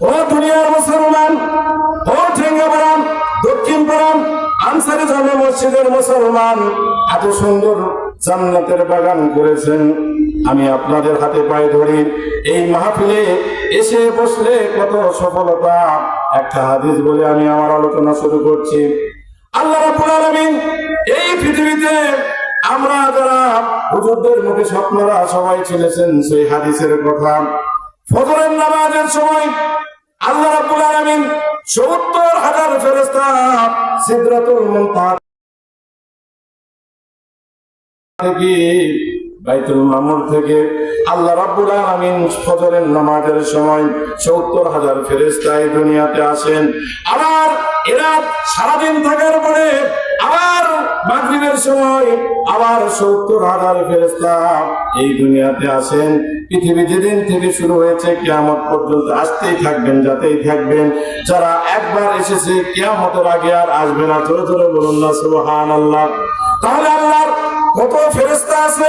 ও দুনিয়ার মুসলমান, ও ঠেঙ্গাপাড়াম দক্ষিণ পাড়াম আনসারি জামে মসজিদের মুসলমান, এত সুন্দর জান্নাতের বাগান করেছেন। আমি আপনাদের হাতে পায়ে ধরি, এই মাহফিলে এসে বসলে কত সফলতা। একটা হাদিস বলে আমি আমার আলোচনা শুরু করছি। আল্লাহ রাব্বুল আলামিন এই পৃথিবীতে আমরা যারা হুজুরদের মুখে স্বপ্নরা সবাই ছেলেছেন সেই হাদিসের কথা। ফজরের নামাজের সময় আল্লাহ রাব্বুল আলামিন 70 হাজার ফেরেশতা সিদরাতুল মুনতাহা থেকে বাইতুল মামুর থেকে আল্লাহ রাব্বুল আলামিন ফজরের নামাজের সময় 70 হাজার ফেরেশতা এই দুনিয়াতে আসেন। আবার এরা সারাদিন থাকার পরে আবার মাগরিবের সময় আবার 70 হাজার ফেরেস্তা এই দুনিয়াতে আসেন। পৃথিবী যেদিন থেকে শুরু হয়েছে, কেয়ামত পর্যন্ত আসতেই থাকবেন, যাতেই থাকবেন। যারা একবার এসেছে, কেয়ামতের আগে আর আসবে না। জোরে জোরে বলুন না, সুবহানাল্লাহ। তাহলে আল্লাহর কত ফেরেস্তা আছে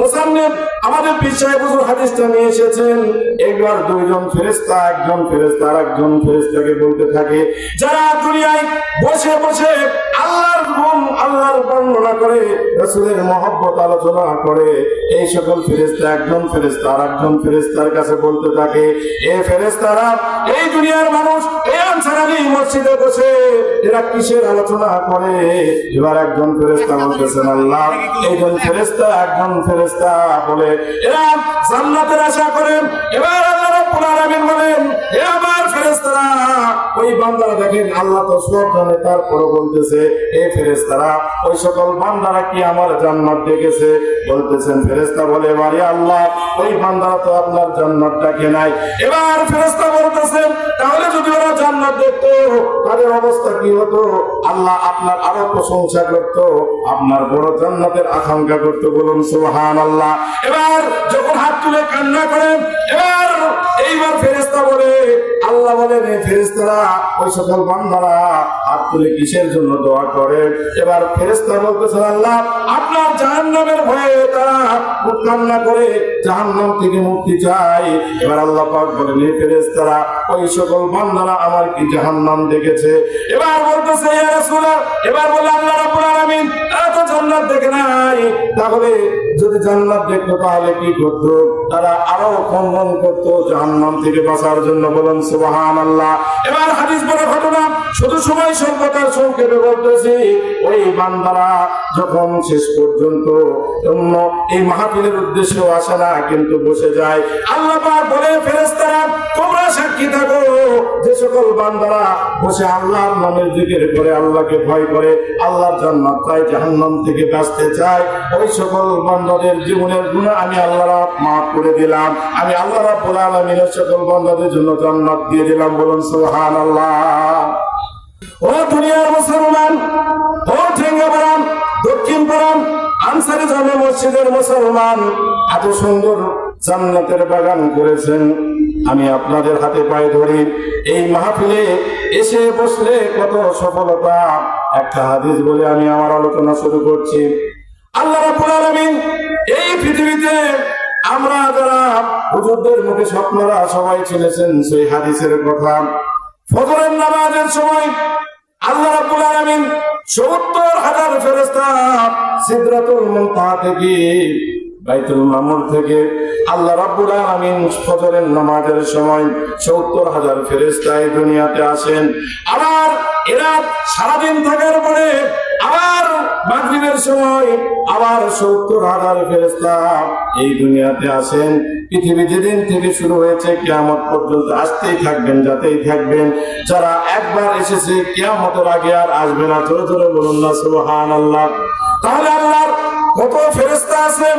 মুসান্নিফ আমাদের বিষয়ে প্রচুর হাদিসটা নিয়ে এসেছেন। একবার দুইজন ফেরেস্তা একজন ফেরেস্তা আর একজন ফেরেস্তাকে বলতে থাকে, যারা দুনিয়ায় বসে বসে আল্লাহর আল্লাহর বর্ণনা করে, রসুলের মহব্বত আলোচনা করে, এই সকল ফেরেশতা একজন ফেরেশতা আর একজন ফেরেশতার কাছে বলতে থাকে, এ ফেরেশতারা, এই দুনিয়ার মানুষ মসজিদে বসে, এরা কিসের আলোচনা করে? এবার একজন ফেরেশতা বলতেছেন, আল্লাহ এইজন ফেরেশতা, একজন ফেরেশতা বলে, এরা জান্নাতের আশা করেন এবার আল্লাহ রাব্বুল বলেন এ আমার ফেরেশতারা, ওই বান্দারা দেখেন আল্লাহ তো সব জানে তারপরে বলতেছে এই ফেরেশতারা, ওই সকল বান্দারা কি আমার জান্নাত দেখেছে? বলতেছেন ফেরেশতা বলে এবারে আল্লাহ, ওই বান্দারা তো আপনার জান্নাত ডাকে নাই। এবার ফেরেশতা বলতেছেন, তাহলে যদি ওরা জান্নাত দেখতো, তাদের অবস্থা কি হতো? আল্লাহ আপনার আরও প্রশংসা করত, আপনার বড় জান্নাতের আকাঙ্ক্ষা করতে। বলুন সুবহান আল্লাহ এবার যখন হাত তুলে কান্না করেন, এবার এইবার ফেরেশতা বলে, আল্লাহ বলেন, এই ফেরেশতারা, ওই সকল বান্ধারা হাত তুলে কিসের জন্য দোয়া করে? এবার ফেরেশতা বলতেছেন আল্লাহ, আপনার জাহান্নামের ভয়ে তারা কান্না করে, জাহান্নাম থেকে মুক্তি চাই এবার আল্লাহ পাক বলেন এই ফেরেশতারা, ওই সকল বান্ধারা আমার কি জাহান্নাম দেখেছে? এবার বলতেছে এবার বলে, আল্লাহ তো জান্নাত দেখে নাই, তাহলে যদি জান্নাত দেখতো তাহলে কি করতো? তারা আরও খন্দন করতো জাহান্নাম থেকে বাঁচার জন্য। বলেন, সুবহানাল্লাহ। এবার হাদিস বলে ঘটনা, শুধু সময় সংকটার সংক্ষেপে বলতেছি ওই বান্দারা যখন শেষ পর্যন্ত অন্য এই মাহফিলের উদ্দেশ্যে আসে না, কিন্তু বসে যায়। আল্লাহ বলে, ফেরেশতারা, তোমরা সাক্ষী থাকো। যে সকল বান্দারা বসে আল্লাহর নামের জিকির করে, আল্লাহকে ভয় করে, আল্লাহর জান্নাত চায় জাহান্নাম থেকে বাঁচতে চায় ওই সকল বান্দাদের জীবনের গুণা আমি আল্লাহ মাফ করে দিলাম। আমি আল্লাহ আলামিনের সকল বান্দাদের জন্য জান্নাত দিয়ে দিলাম। বলুন ও ঠেঙ্গাপাড়াম দক্ষিণ মসজিদের মুসলমান, এত সুন্দর জান্নাতের বাগান করেছেন। আমি আপনাদের হাতে পায়ে ধরি। এই মাহফিলে এসে বসলে কত সফলতা। একটা হাদিস বলে আমি আমার আলোচনা শুরু করছি। আল্লাহ রাব্বুল আলামিন এই পৃথিবীতে আমরা যারা হুজুরদের মুখে স্বপ্নরা সবাই ছেলেছেন, সেই হাদিসের কথা। ফজরের নামাজের সময় আল্লাহ রাব্বুল আলামিন 70 হাজার ফেরেশতা সিদরাতুল মুনতাহা থেকে বাইতুল মামুর থেকে আল্লাহ রাব্বুল আলামিন ফজরের নামাজের সময় 70 হাজার এই দুনিয়াতে আসেন। আবার এরা সারাদিন থাকার পরে আবার মাগরিবের সময় আবার 70 হাজার ফেরেশতা এই দুনিয়াতে আসেন। পৃথিবী যেদিন থেকে শুরু হয়েছে, কিয়ামত পর্যন্ত আসতেই থাকবেন, যাতেই থাকবেন। যারা একবার এসেছে, কিয়ামতের আগে আর আসবে না। জোরে জোরে বলুন না, সুবহানাল্লাহ। তাহলে আল্লাহর কত ফেরেশতা আছেন?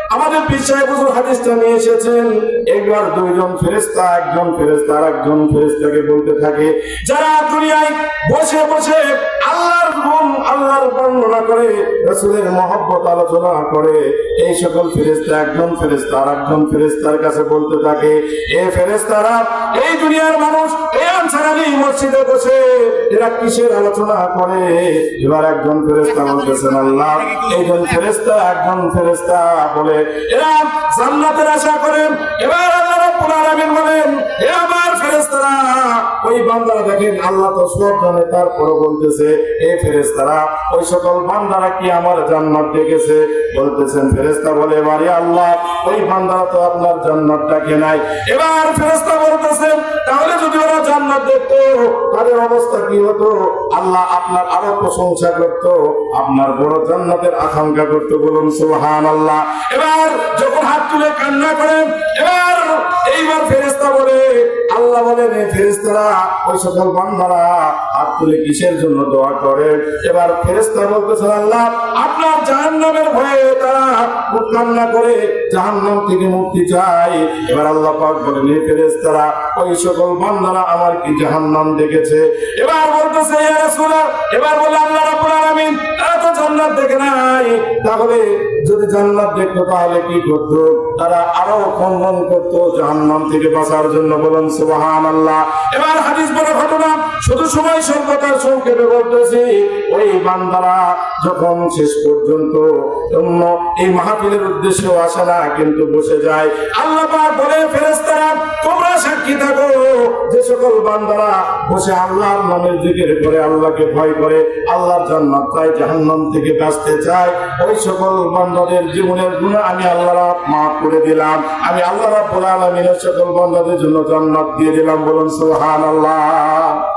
আমাদের পিছিয়ে বুঝুর হাদিসটা নিয়ে এসেছেন, একবার দুইজন ফেরেস্তা একজন ফেরেস্তা আর একজন ফেরেস্তাকে বলতে থাকে, যারা দুনিয়ায় বসে বসে আল্লাহর গুণ, আল্লাহর বর্ণনা করে, রসুলের মহব্বত আলোচনা করে, এই সকল ফেরেস্তা একজন ফেরেস্তা আর একজন ফেরেস্তার কাছে বলতে থাকে, এ ফেরেস্তারা এই দুনিয়ার মানুষ এই আনসারানি মসজিদে বসে এরা কিসের আলোচনা করে? এবার একজন ফেরেস্তা বলতেছেন, আল্লাহ, একজন ফেরেস্তা একজন ফেরেস্তা বলে, এরা জান্নাতের আশা করেন এবার বান্দারা দেখেন আল্লাহ তো সব জানে তারপরে বলতেছে এই ফেরেস্তারা ওই সকল বান্দারা কি আমার জান্নাত দেখেছে? বলতেছেন ফেরেস্তা বলে এবারে আল্লাহ, ওই বান্দারা তো আপনার জান্নাতটাকে নাই। এবার ফেরেস্তা বলতেছেন, তাহলে যদি ওরা জান্নাত দেখতো, তাদের অবস্থা কি হতো? আল্লাহ আপনার আরও প্রশংসা করত, আপনার বড় জান্নাতের আকাঙ্ক্ষা করতে। বলুন সুবহান আল্লাহ এবার যখন হাত তুলে কান্না করেন বলেন ফেরেস্তারা ওই সকল বান্দারা হাত তুলে কিসের জন্য দোয়া করে? এবার ফেরেস্তা বলতেছেন আল্লাহ, আপনার জাহান্নামের ভয়ে তারা করে জাহান্নাম থেকে মুক্তি চায়। এবার আল্লাহ পাক বলেন এই ফেরেস্তারা ওই সকল বান্দারা আমার কি জাহান্নাম দেখেছে? এবার বলতেছে এবার বলে, আল্লাহ রাব্বুল আলামিন তারা তো জান্নাত দেখে নাই। তাহলে যদি জান্নাত দেখতো তাহলে কি করতো? তারা আরও খণ্ডন করতো জাহান্নাম থেকে বাঁচার জন্য। বলেন সুবহান আল্লাহ এবার হাদিস বলে, ঘটনা, শুধু সময় স্বল্পতার সংক্ষেপে বলতেছি, ওই বান্দারা যখন শেষ পর্যন্ত অন্য এই মাহফিলের উদ্দেশ্যেও আসে না, কিন্তু বসে যায়। আল্লাহ বলে, ফেরেশতারা, তোমরা সাক্ষী থাকো। যে সকল বান্দারা বসে আল্লাহর নামের জিকির করে, আল্লাহকে ভয় করে, আল্লাহর জান্নাত চায় জাহান্নাম থেকে বাঁচতে চায়, ওই সকল বান্দাদের জীবনের গুণ আমি আল্লাহ মাফ করে দিলাম। আমি আল্লাহ রাব্বুল আলামিনের সকল বান্দাদের জন্য জান্নাত দিয়ে দিলাম। বলুন, সুবহানাল্লাহ।